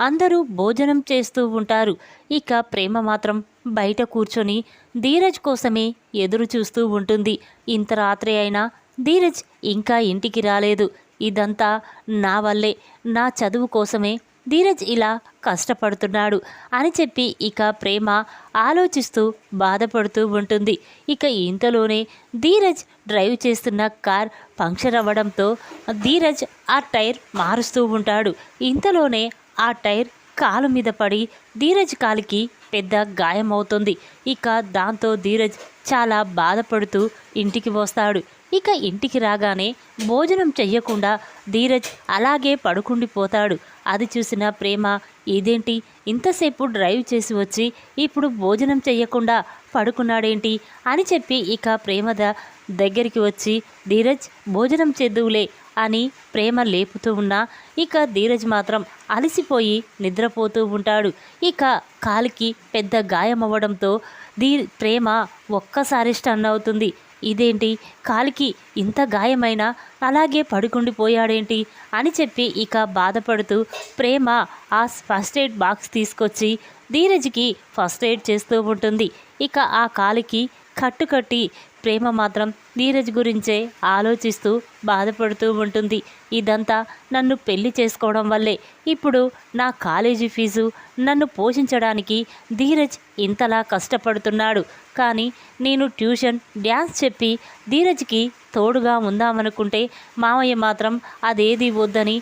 అందరూ భోజనం చేస్తూ ఉంటారు. ఇక ప్రేమ మాత్రం బయట కూర్చొని ధీరజ్ కోసమే ఎదురు చూస్తూ ఉంటుంది. ఇంత రాత్రి అయినా ధీరజ్ ఇంకా ఇంటికి రాలేదు. ఇదంతా నా వల్లే. నా చదువు కోసమే ధీరజ్ ఇలా కష్టపడుతున్నాడు అని చెప్పి ఇక ప్రేమ ఆలోచిస్తూ బాధపడుతూ ఉంటుంది. ఇక ఇంతలోనే ధీరజ్ డ్రైవ్ చేస్తున్న కార్ పంక్చర్ అవ్వడంతో ధీరజ్ ఆ టైర్ మారుస్తూ ఉంటాడు. ఇంతలోనే ఆ టైర్ కాలు మీద పడి ధీరజ్ కాలికి పెద్ద గాయమవుతుంది. ఇక దాంతో ధీరజ్ చాలా బాధపడుతూ ఇంటికి వస్తాడు. ఇక ఇంటికి రాగానే భోజనం చెయ్యకుండా ధీరజ్ అలాగే పడుకుండిపోతాడు. అది చూసిన ప్రేమ ఇదేంటి? ఇంతసేపు డ్రైవ్ చేసి వచ్చి ఇప్పుడు భోజనం చెయ్యకుండా పడుకున్నాడేంటి? అని చెప్పి ఇక ప్రేమద దగ్గరికి వచ్చి ధీరజ్ భోజనం చేద్దువులే అని ప్రేమ లేపుతూ ఉన్నా ఇక ధీరజ్ మాత్రం అలసిపోయి నిద్రపోతూ ఉంటాడు. ఇక కాలికి పెద్ద గాయమవ్వడంతో ధీ ప్రేమ ఒక్కసారి స్టన్ అవుతుంది. ఇదేంటి? కాలికి ఇంత గాయమైనా అలాగే పడుకుండిపోయాడేంటి? అని చెప్పి ఇక బాధపడుతూ ప్రేమ ఆ ఫస్ట్ ఎయిడ్ బాక్స్ తీసుకొచ్చి ధీరజ్కి ఫస్ట్ ఎయిడ్ చేస్తూ ఉంటుంది. ఇక ఆ కాలికి కట్టుకట్టి ప్రేమ మాత్రం ధీరజ్ గురించే ఆలోచిస్తూ బాధపడుతూ ఉంటుంది. ఇదంతా నన్ను పెళ్ళి చేసుకోవడం వల్లే. ఇప్పుడు నా కాలేజీ ఫీజు నన్ను పోషించడానికి ధీరజ్ ఇంతలా కష్టపడుతున్నాడు. కానీ నేను ట్యూషన్ డ్యాన్స్ చెప్పి ధీరజ్కి తోడుగా ఉందామనుకుంటే మామయ్య మాత్రం అదేది వద్దని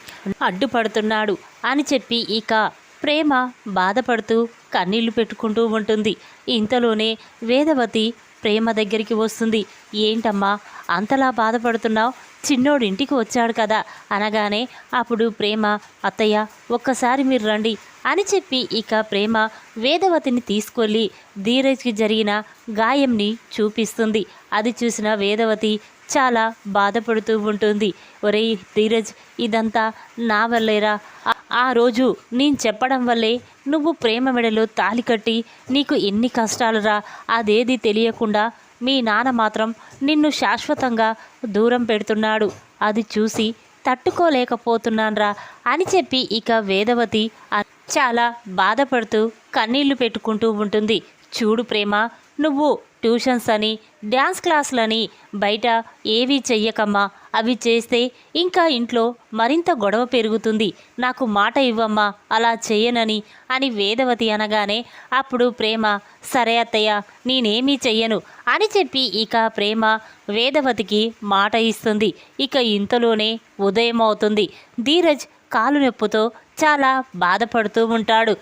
అడ్డుపడుతున్నాడు అని చెప్పి ఇక ప్రేమ బాధపడుతూ కన్నీళ్ళు పెట్టుకుంటూ ఉంటుంది. ఇంతలోనే వేదవతి ప్రేమ దగ్గరికి వస్తుంది. ఏంటమ్మా అంతలా బాధపడుతున్నావు? చిన్నోడు ఇంటికి వచ్చాడు కదా. అనగానే అప్పుడు ప్రేమ అత్తయ్య ఒక్కసారి మీరు రండి అని చెప్పి ఇక ప్రేమ వేదవతిని తీసుకెళ్ళి ధీరజ్కి జరిగిన గాయంని చూపిస్తుంది. అది చూసిన వేదవతి చాలా బాధపడుతూ ఉంటుంది. ఒరేయ్ ధీరజ్ ఇదంతా నా వల్లేరా? ఆ- ఆ రోజు నేను చెప్పడం వల్లే నువ్వు ప్రేమ మెడలో తాలి కట్టి నీకు ఎన్ని కష్టాలురా అదేది తెలియకుండా మీ నాన్న మాత్రం నిన్ను శాశ్వతంగా దూరం పెడుతున్నాడు. అది చూసి తట్టుకోలేకపోతున్నాన్రా అని చెప్పి ఇక వేదవతి చాలా బాధపడుతూ కన్నీళ్ళు పెట్టుకుంటూ ఉంటుంది. చూడు ప్రేమ నువ్వు ట్యూషన్స్ అని డ్యాన్స్ క్లాసులని బయట ఏవి చెయ్యకమ్మా. అవి చేస్తే ఇంకా ఇంట్లో మరింత గొడవ పెరుగుతుంది. నాకు మాట ఇవ్వమ్మా అలా చెయ్యనని అని వేదవతి అనగానే అప్పుడు ప్రేమ సరే అత్తయ్య నేనేమీ చెయ్యను అని చెప్పి ఇక ప్రేమ వేదవతికి మాట ఇస్తుంది. ఇక ఇంతలోనే ఉదయం అవుతుంది ధీరజ్ కాలు నొప్పుతో చాలా బాధపడుతూ ఉంటాడు.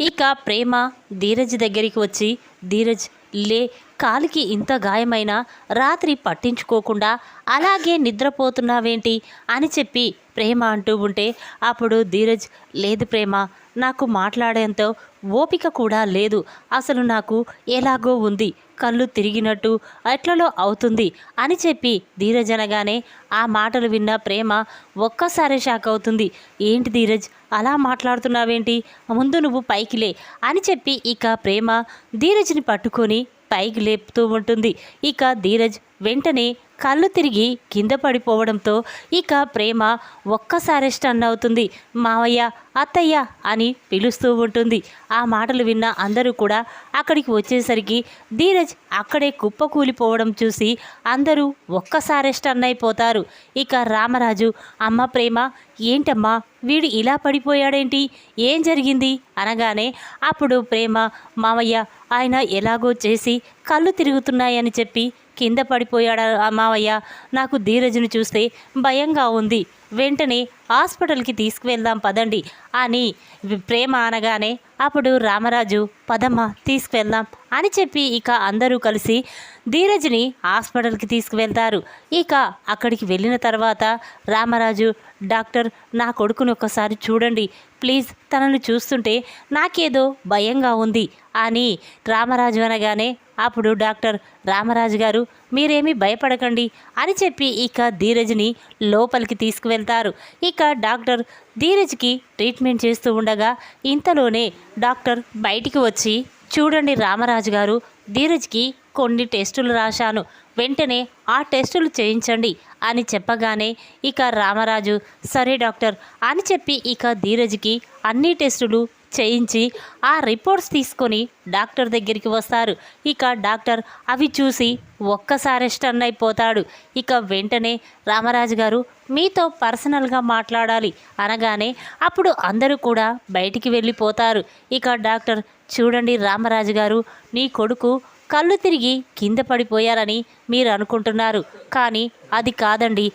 ఇక ప్రేమ ధీరజ్ దగ్గరికి వచ్చి ధీరజ్ లే కాలికి ఇంత గాయమైనా రాత్రి పట్టించుకోకుండా అలాగే నిద్రపోతున్నావేంటి అని చెప్పి ప్రేమ అంటూ ఉంటే అప్పుడు ధీరజ్ లేదు ప్రేమ నాకు మాట్లాడేంత ఓపిక కూడా లేదు. అసలు నాకు ఎలాగో ఉంది. కళ్ళు తిరిగినట్టు ఎట్లలో అవుతుంది అని చెప్పి ధీరజ్ అనగానే ఆ మాటలు విన్న ప్రేమ ఒక్కసారి షాక్ అవుతుంది. ఏంటి ధీరజ్? అలా మాట్లాడుతున్నావేంటి? ముందు నువ్వు పైకి లే అని చెప్పి ఇక ప్రేమ ధీరజ్ని పట్టుకొని పైకి లేపుతూ ఉంటుంది. ఇక ధీరజ్ వెంటనే కళ్ళు తిరిగి కింద పడిపోవడంతో ఇక ప్రేమ ఒక్కసారి స్టన్ అవుతుంది. మావయ్య అత్తయ్య అని పిలుస్తూ ఉంటుంది. ఆ మాటలు విన్న అందరూ కూడా అక్కడికి వచ్చేసరికి ధీరజ్ అక్కడే కుప్పకూలిపోవడం చూసి అందరూ ఒక్కసారి స్టన్ అయిపోతారు. ఇక రామరాజు అమ్మ ప్రేమ ఏంటమ్మా వీడు ఇలా పడిపోయాడేంటి? ఏం జరిగింది? అనగానే అప్పుడు ప్రేమ మావయ్య ఆయన ఎలాగో చేసి కళ్ళు తిరుగుతున్నాయని చెప్పి కింద పడిపోయాడా ఆ మావయ్య నాకు ధీరజ్ను చూస్తే భయంగా ఉంది. వెంటనే హాస్పిటల్కి తీసుకువెళ్దాం పదండి అని ప్రేమ అనగానే అప్పుడు రామరాజు పదమ్మ తీసుకువెళ్దాం అని చెప్పి ఇక అందరూ కలిసి ధీరజ్ని హాస్పిటల్కి తీసుకువెళ్తారు. ఇక అక్కడికి వెళ్ళిన తర్వాత రామరాజు డాక్టర్ నా కొడుకుని ఒక్కసారి చూడండి. ప్లీజ్ తనను చూస్తుంటే నాకేదో భయంగా ఉంది అని రామరాజు అనగానే అప్పుడు డాక్టర్ రామరాజు గారు మీరేమీ భయపడకండి అని చెప్పి ఇక ధీరజ్ని లోపలికి తీసుకువెళ్తారు. ఇక డాక్టర్ ధీరజ్కి ట్రీట్మెంట్ చేస్తూ ఉండగా ఇంతలోనే డాక్టర్ బయటికి వచ్చి చూడండి రామరాజు గారు ధీరజ్కి కొన్ని టెస్టులు రాశాను. వెంటనే ఆ టెస్టులు చేయించండి అని చెప్పగానే ఇక రామరాజు సరే డాక్టర్ అని చెప్పి ఇక ధీరజ్కి అన్ని టెస్టులు చేయించి ఆ రిపోర్ట్స్ తీసుకొని డాక్టర్ దగ్గరికి వస్తారు. ఇక డాక్టర్ అవి చూసి ఒక్కసారి స్టన్ అయిపోతాడు. ఇక వెంటనే రామరాజు గారు మీతో పర్సనల్గా మాట్లాడాలి అనగానే అప్పుడు అందరూ కూడా బయటికి వెళ్ళిపోతారు. ఇక డాక్టర్ చూడండి రామరాజు గారు నీ కొడుకు కళ్ళు తిరిగి కింద పడిపోయారని మీరు అనుకుంటున్నారు. కానీ అది కాదండి.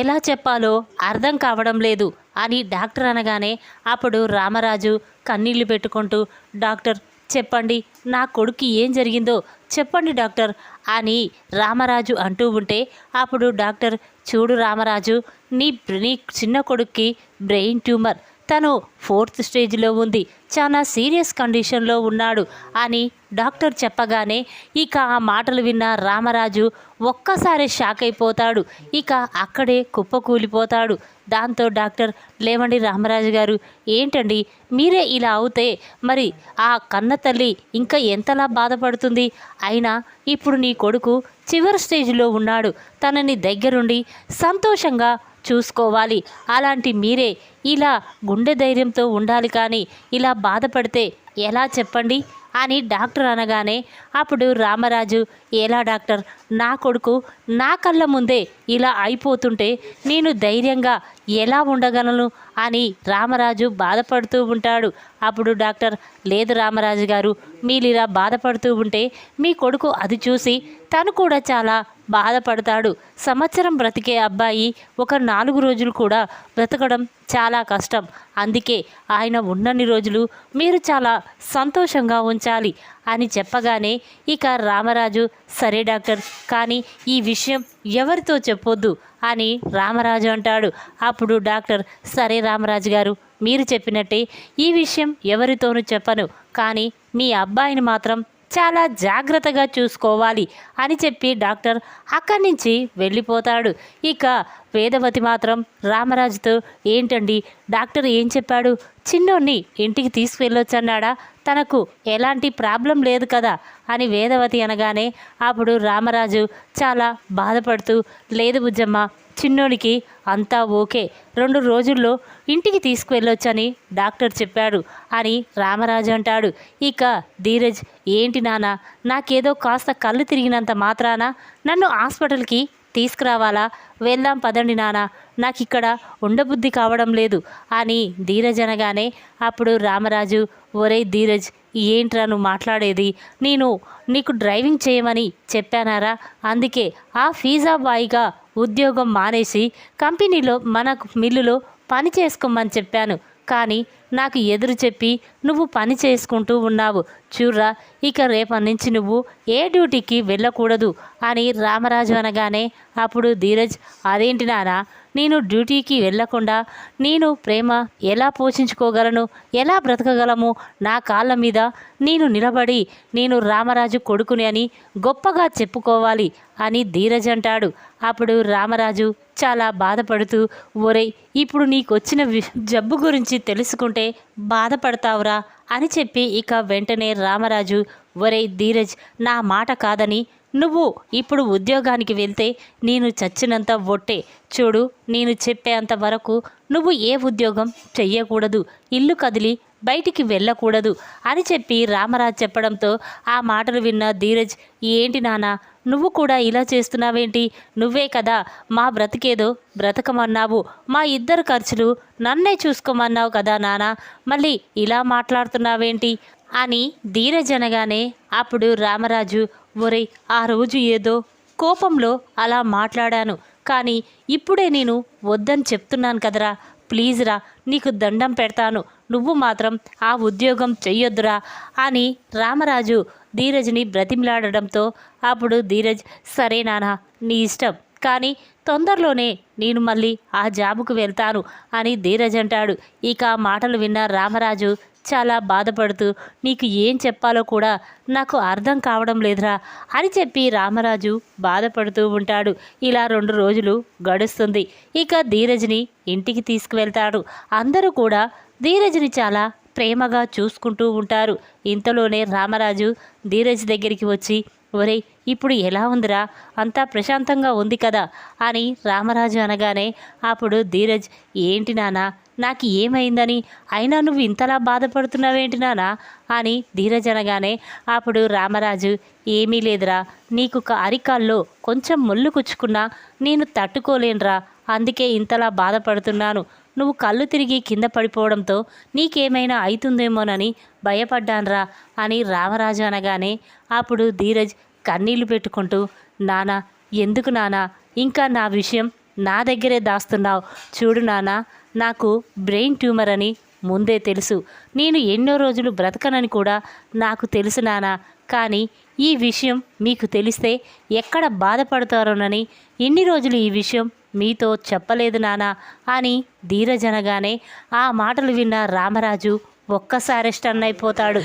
ఎలా చెప్పాలో అర్థం కావడం లేదు. అని డాక్టర్ అనగానే అప్పుడు రామరాజు కన్నీళ్ళు పెట్టుకుంటూ డాక్టర్ చెప్పండి నా కొడుకు ఏం జరిగిందో చెప్పండి డాక్టర్ అని రామరాజు అంటూ ఉంటే అప్పుడు డాక్టర్ చూడు రామరాజు నీ నీ చిన్న కొడుక్కి బ్రెయిన్ ట్యూమర్ తను ఫోర్త్ స్టేజ్లో ఉంది. చాలా సీరియస్ కండిషన్లో ఉన్నాడు అని డాక్టర్ చెప్పగానే ఇక ఆ మాటలు విన్న రామరాజు ఒక్కసారి షాక్ అయిపోతాడు. ఇక అక్కడే కుప్పకూలిపోతాడు. దాంతో డాక్టర్ లేవండి రామరాజు గారు ఏంటండి? మీరే ఇలా అవుతే మరి ఆ కన్న తల్లి ఇంకా ఎంతలా బాధపడుతుంది? అయినా ఇప్పుడు నీ కొడుకు చివరి స్టేజ్లో ఉన్నాడు. తనని దగ్గరుండి సంతోషంగా చూసుకోవాలి. అలాంటి మీరే ఇలా గుండె ధైర్యంతో ఉండాలి కానీ ఇలా బాధపడితే ఎలా చెప్పండి? అని డాక్టర్ అనగానే అప్పుడు రామరాజు ఎలా డాక్టర్? నా కొడుకు నా కళ్ళ ముందే ఇలా అయిపోతుంటే నేను ధైర్యంగా ఎలా ఉండగలను అని రామరాజు బాధపడుతూ ఉంటాడు. అప్పుడు డాక్టర్ లేదు రామరాజు గారు మీరు ఇలా బాధపడుతూ ఉంటే మీ కొడుకు అది చూసి తను కూడా చాలా బాధపడతాడు. సంవత్సరం బ్రతికే అబ్బాయి ఒక నాలుగు రోజులు కూడా బ్రతకడం చాలా కష్టం. అందుకే ఆయన ఉన్నన్ని రోజులు మీరు చాలా సంతోషంగా ఉంచాలి. అని చెప్పగానే ఇక రామరాజు సరే డాక్టర్ కానీ ఈ విషయం ఎవరితో చెప్పొద్దు అని రామరాజు అంటాడు. అప్పుడు డాక్టర్ సరే రామరాజు గారు మీరు చెప్పినట్టే ఈ విషయం ఎవరితోనూ చెప్పను కానీ మీ అబ్బాయిని మాత్రం చాలా జాగ్రత్తగా చూసుకోవాలి అని చెప్పి డాక్టర్ అక్కడి నుంచి వెళ్ళిపోతాడు. ఇక వేదవతి మాత్రం రామరాజుతో ఏంటండి? డాక్టర్ ఏం చెప్పాడు? చిన్నోడిని ఇంటికి తీసుకువెళ్ళొచ్చన్నాడా తనకు ఎలాంటి ప్రాబ్లం లేదు కదా అని వేదవతి అనగానే అప్పుడు రామరాజు చాలా బాధపడుతూ లేదు బుజ్జమ్మ చిన్నోడికి అంతా ఓకే. రెండు రోజుల్లో ఇంటికి తీసుకువెళ్ళొచ్చని డాక్టర్ చెప్పాడు అని రామరాజు అంటాడు. ఇక ధీరజ్ ఏంటి నాన్న నాకేదో కాస్త కళ్ళు తిరిగినంత మాత్రాన నన్ను హాస్పిటల్కి తీసుకురావాలా? వెళ్దాం పదండి నాన్న నాకు ఇక్కడ ఉండబుద్ధి కావడం లేదు అని ధీరజ్ అనగానే అప్పుడు రామరాజు ఒరే ధీరజ్ ఏంట్రా నువ్వు మాట్లాడేది? నేను నీకు డ్రైవింగ్ చేయమని చెప్పానారా? అందుకే ఆ ఫీజా బాయ్గా ఉద్యోగం మానేసి కంపెనీలో మన మిల్లులో పని చేసుకోమని చెప్పాను. కానీ నాకు ఎదురు చెప్పి నువ్వు పని చేసుకుంటూ ఉన్నావు. చూర్రా ఇక రేపటి నుంచి నువ్వు ఏ డ్యూటీకి వెళ్ళకూడదు అని రామరాజు అనగానే అప్పుడు ధీరజ్ అదేంటి నానా నేను డ్యూటీకి వెళ్ళకుండా నేను ప్రేమ ఎలా పోషించుకోగలను ఎలా బ్రతకగలము? నా కాళ్ళ మీద నేను నిలబడి నేను రామరాజు కొడుకుని అని గొప్పగా చెప్పుకోవాలి అని ధీరజ్ అంటాడు. అప్పుడు రామరాజు చాలా బాధపడుతూ ఒరేయ్ ఇప్పుడు నీకొచ్చిన వి- జబ్బు గురించి తెలుసుకుంటే బాధపడతావురా అని చెప్పి ఇక వెంటనే రామరాజు ఒరేయ్ ధీరజ్ నా మాట కాదని నువ్వు ఇప్పుడు ఉద్యోగానికి వెళ్తే నేను చచ్చినంత ఒట్టే. చూడు నేను చెప్పేంత వరకు నువ్వు ఏ ఉద్యోగం చెయ్యకూడదు. ఇల్లు కదిలి బయటికి వెళ్ళకూడదు అని చెప్పి రామరాజు చెప్పడంతో ఆ మాటలు విన్న ధీరజ్ ఏంటి నాన్న నువ్వు కూడా ఇలా చేస్తున్నావేంటి? నువ్వే కదా మా బ్రతికేదో బ్రతకమన్నావు. మా ఇద్దరు ఖర్చులు నన్నే చూసుకోమన్నావు కదా నానా మళ్ళీ ఇలా మాట్లాడుతున్నావేంటి? అని ధీరజ్ అనగానే అప్పుడు రామరాజు ఒరేయ్ ఆ రోజు ఏదో కోపంలో అలా మాట్లాడాను. కానీ ఇప్పుడే నేను వద్దని చెప్తున్నాను కదరా. ప్లీజ్ రా నీకు దండం పెడతాను. నువ్వు మాత్రం ఆ ఉద్యోగం చెయ్యొద్దురా అని రామరాజు ధీరజ్ని బ్రతిమలాడడంతో అప్పుడు ధీరజ్ సరే నాన్న నీ ఇష్టం. కానీ తొందరలోనే నేను మళ్ళీ ఆ జాబుకు వెళ్తాను అని ధీరజ్ అంటాడు. ఇక మాటలు విన్న రామరాజు చాలా బాధపడుతూ నీకు ఏం చెప్పాలో కూడా నాకు అర్థం కావడం లేదురా అని చెప్పి రామరాజు బాధపడుతూ ఉంటాడు. ఇలా రెండు రోజులు గడుస్తుంది. ఇక ధీరజ్ని ఇంటికి తీసుకువెళ్తాడు. అందరూ కూడా ధీరజ్ని చాలా ప్రేమగా చూసుకుంటూ ఉంటారు. ఇంతలోనే రామరాజు ధీరజ్ దగ్గరికి వచ్చి ఒరే ఇప్పుడు ఎలా ఉందిరా? అంతా ప్రశాంతంగా ఉంది కదా అని రామరాజు అనగానే అప్పుడు ధీరజ్ ఏంటి నానా నాకు ఏమైందని? అయినా నువ్వు ఇంతలా బాధపడుతున్నావేంటి నానా? అని ధీరజ్ అనగానే అప్పుడు రామరాజు ఏమీ లేదురా నీకు ఒక అరికాల్లో కొంచెం ముళ్ళు కుచ్చుకున్నా నేను తట్టుకోలేనురా అందుకే ఇంతలా బాధపడుతున్నాను. నువ్వు కళ్ళు తిరిగి కింద పడిపోవడంతో నీకేమైనా అవుతుందేమోనని భయపడ్డాన్రా అని రామరాజు అనగానే అప్పుడు ధీరజ్ కన్నీళ్ళు పెట్టుకుంటూ నానా ఎందుకు నానా? ఇంకా నా విషయం నా దగ్గరే దాస్తున్నావు. చూడు నానా నాకు బ్రెయిన్ ట్యూమర్ అని ముందే తెలుసు. నేను ఎన్నో రోజులు బ్రతకనని కూడా నాకు తెలుసు నానా కానీ ఈ విషయం మీకు తెలిస్తే ఎక్కడ బాధపడతారోనని ఎన్ని రోజులు ఈ విషయం మీతో చెప్పలేదు నానా అని ధీరజనగానే ఆ మాటలు విన్న రామరాజు ఒక్కసారి స్టన్ అయిపోతాడు.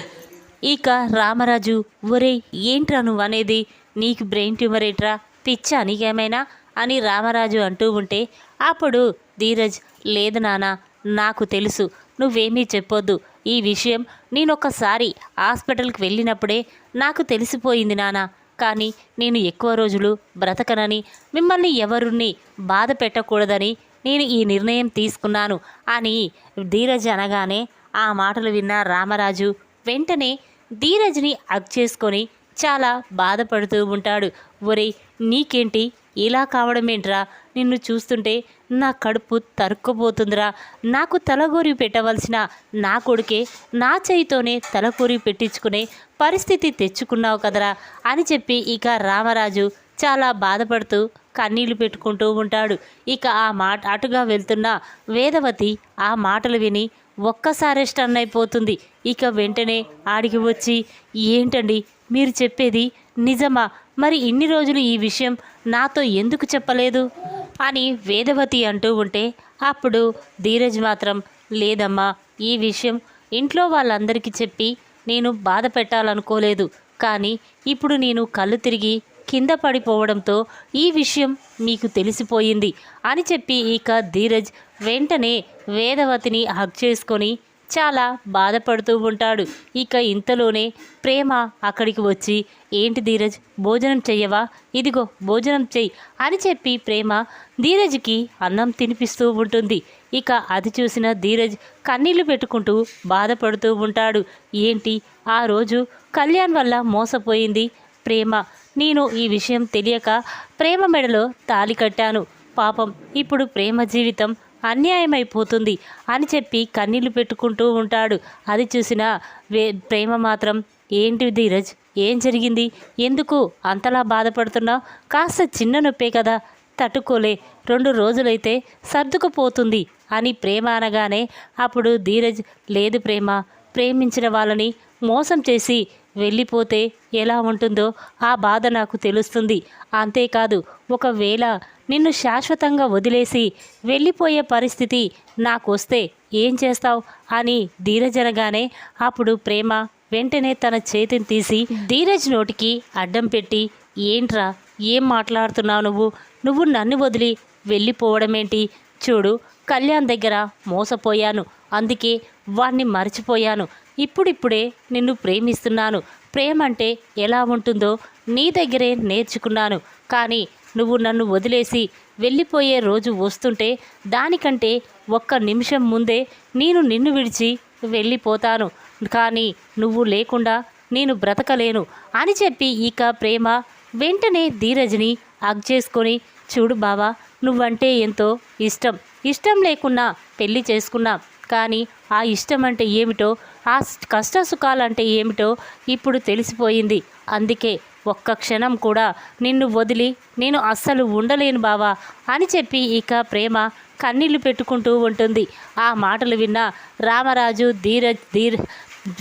ఇక రామరాజు ఒరే ఏంట్రా నువ్వు అనేది నీకు బ్రెయిన్ ట్యూమర్ ఏంట్రా? పిచ్చా నీకేమైనా? అని రామరాజు అంటూ ఉంటే అప్పుడు ధీరజ్ లేదు నానా నాకు తెలుసు నువ్వేమీ చెప్పొద్దు. ఈ విషయం నేనొకసారి హాస్పిటల్కి వెళ్ళినప్పుడే నాకు తెలిసిపోయింది నానా. కానీ నేను ఎక్కువ రోజులు బ్రతకనని మిమ్మల్ని ఎవరుని బాధ పెట్టకూడదని నేను ఈ నిర్ణయం తీసుకున్నాను అని ధీరజ్ అనగానే ఆ మాటలు విన్న రామరాజు వెంటనే ధీరజ్ని అగ్ చేసుకొని చాలా బాధపడుతూ ఉంటాడు. ఒరేయ్ నీకేంటి? ఇలా కావడమేంట్రా? నిన్ను చూస్తుంటే నా కడుపు తరుక్కుపోతుందిరా. నాకు తలగోరి పెట్టవలసిన నా కొడుకే నా చేయితోనే తలకూరి పెట్టించుకునే పరిస్థితి తెచ్చుకున్నావు కదరా అని చెప్పి ఇక రామరాజు చాలా బాధపడుతూ కన్నీళ్ళు పెట్టుకుంటూ ఉంటాడు. ఇక ఆ మాట అటుగా వెళ్తున్న వేదవతి ఆ మాటలు విని ఒక్కసారి స్టన్ అయిపోతుంది. ఇక వెంటనే ఆడికి వచ్చి ఏంటండి మీరు చెప్పేది నిజమా? మరి ఇన్ని రోజులు ఈ విషయం నాతో ఎందుకు చెప్పలేదు? అని వేదవతి అంటూ ఉంటే అప్పుడు ధీరజ్ మాత్రం లేదమ్మా ఈ విషయం ఇంట్లో వాళ్ళందరికీ చెప్పి నేను బాధ పెట్టాలనుకోలేదు. కానీ ఇప్పుడు నేను కళ్ళు తిరిగి కింద పడిపోవడంతో ఈ విషయం మీకు తెలిసిపోయింది అని చెప్పి ఇక ధీరజ్ వెంటనే వేదవతిని హక్ చేసుకొని చాలా బాధపడుతూ ఉంటాడు. ఇక ఇంతలోనే ప్రేమ అక్కడికి వచ్చి ఏంటి ధీరజ్ భోజనం చెయ్యవా? ఇదిగో భోజనం చెయ్యి అని చెప్పి ప్రేమ ధీరజ్కి అన్నం తినిపిస్తూ ఉంటుంది. ఇక అది చూసిన ధీరజ్ కన్నీళ్ళు పెట్టుకుంటూ బాధపడుతూ ఉంటాడు. ఏంటి? ఆ రోజు కళ్యాణ్ వల్ల మోసపోయింది? ప్రేమ నేను ఈ విషయం తెలియక ప్రేమ మెడలో తాలి కట్టాను. పాపం ఇప్పుడు ప్రేమ జీవితం అన్యాయమైపోతుంది అని చెప్పి కన్నీళ్ళు పెట్టుకుంటూ ఉంటాడు. అది చూసిన వే ప్రేమ మాత్రం ఏంటి ధీరజ్? ఏం జరిగింది? ఎందుకు అంతలా బాధపడుతున్నావు? కాస్త చిన్న నొప్పే కదా? తట్టుకోలే. రెండు రోజులైతే సర్దుకుపోతుంది అని ప్రేమ అనగానే అప్పుడు ధీరజ్ లేదు ప్రేమ ప్రేమించిన వాళ్ళని మోసం చేసి వెళ్ళిపోతే ఎలా ఉంటుందో ఆ బాధ నాకు తెలుస్తుంది. అంతేకాదు ఒకవేళ నిన్ను శాశ్వతంగా వదిలేసి వెళ్ళిపోయే పరిస్థితి నాకు వస్తే ఏం చేస్తావు? అని ధీరజనగానే అప్పుడు ప్రేమ వెంటనే తన చేతిని తీసి ధీరజ్ నోటికి అడ్డం పెట్టి ఏంట్రా? ఏం మాట్లాడుతున్నావు నువ్వు? నువ్వు నన్ను వదిలి వెళ్ళిపోవడమేంటి? చూడు కళ్యాణ్ దగ్గర మోసపోయాను. అందుకే వాణ్ణి మర్చిపోయాను. ఇప్పుడిప్పుడే నిన్ను ప్రేమిస్తున్నాను. ప్రేమ అంటే ఎలా ఉంటుందో నీ దగ్గరే నేర్చుకున్నాను. కానీ నువ్వు నన్ను వదిలేసి వెళ్ళిపోయే రోజు వస్తుంటే దానికంటే ఒక్క నిమిషం ముందే నేను నిన్ను విడిచి వెళ్ళిపోతాను. కానీ నువ్వు లేకుండా నేను బ్రతకలేను అని చెప్పి ఇక ప్రేమ వెంటనే ధీరజ్ని అగ్ చేసుకొని చూడు బావా నువ్వంటే ఎంతో ఇష్టం. ఇష్టం లేకున్నా పెళ్ళి చేసుకున్నా. కానీ ఆ ఇష్టం అంటే ఏమిటో ఆ కష్ట సుఖాలంటే ఏమిటో ఇప్పుడు తెలిసిపోయింది. అందుకే ఒక్క క్షణం కూడా నిన్ను వదిలి నేను అస్సలు ఉండలేను బావా అని చెప్పి ఇక ప్రేమ కన్నీళ్ళు పెట్టుకుంటూ ఉంటుంది. ఆ మాటలు విన్న రామరాజు ధీరజ్ ధీర్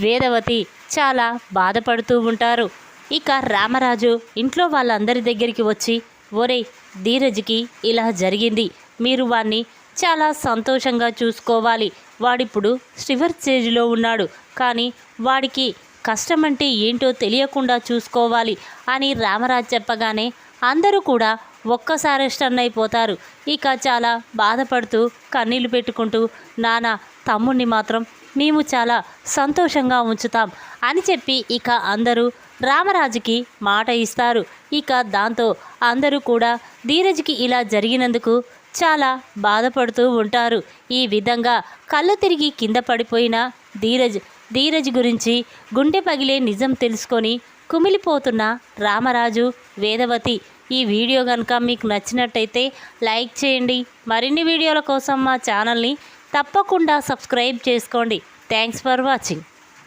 వేదవతి చాలా బాధపడుతూ ఉంటారు. ఇక రామరాజు ఇంట్లో వాళ్ళందరి దగ్గరికి వచ్చి ఒరే ధీరజ్కి ఇలా జరిగింది. మీరు వాణ్ణి చాలా సంతోషంగా చూసుకోవాలి. వాడిప్పుడు స్టివర్ స్టేజ్లో ఉన్నాడు. కానీ వాడికి కష్టం అంటే ఏంటో తెలియకుండా చూసుకోవాలి అని రామరాజు చెప్పగానే అందరూ కూడా ఒక్కసారి స్టన్ అయిపోతారు. ఇక చాలా బాధపడుతూ కన్నీళ్ళు పెట్టుకుంటూ నానా తమ్ముణ్ణి మాత్రం మేము చాలా సంతోషంగా ఉంచుతాం అని చెప్పి ఇక అందరూ రామరాజుకి మాట ఇస్తారు. ఇక దాంతో అందరూ కూడా ధీరజ్కి ఇలా జరిగినందుకు చాలా బాధపడుతూ ఉంటారు. ఈ విధంగా కళ్ళు తిరిగి కింద పడిపోయిన ధీరజ్ ధీరజ్ గురించి గుండె పగిలే నిజం తెలుసుకొని కుమిలిపోతున్న రామరాజు వేదవతి. ఈ వీడియో కనుక మీకు నచ్చినట్టయితే లైక్ చేయండి. మరిన్ని వీడియోల కోసం మా ఛానల్ని తప్పకుండా సబ్స్క్రైబ్ చేసుకోండి. Thanks for watching.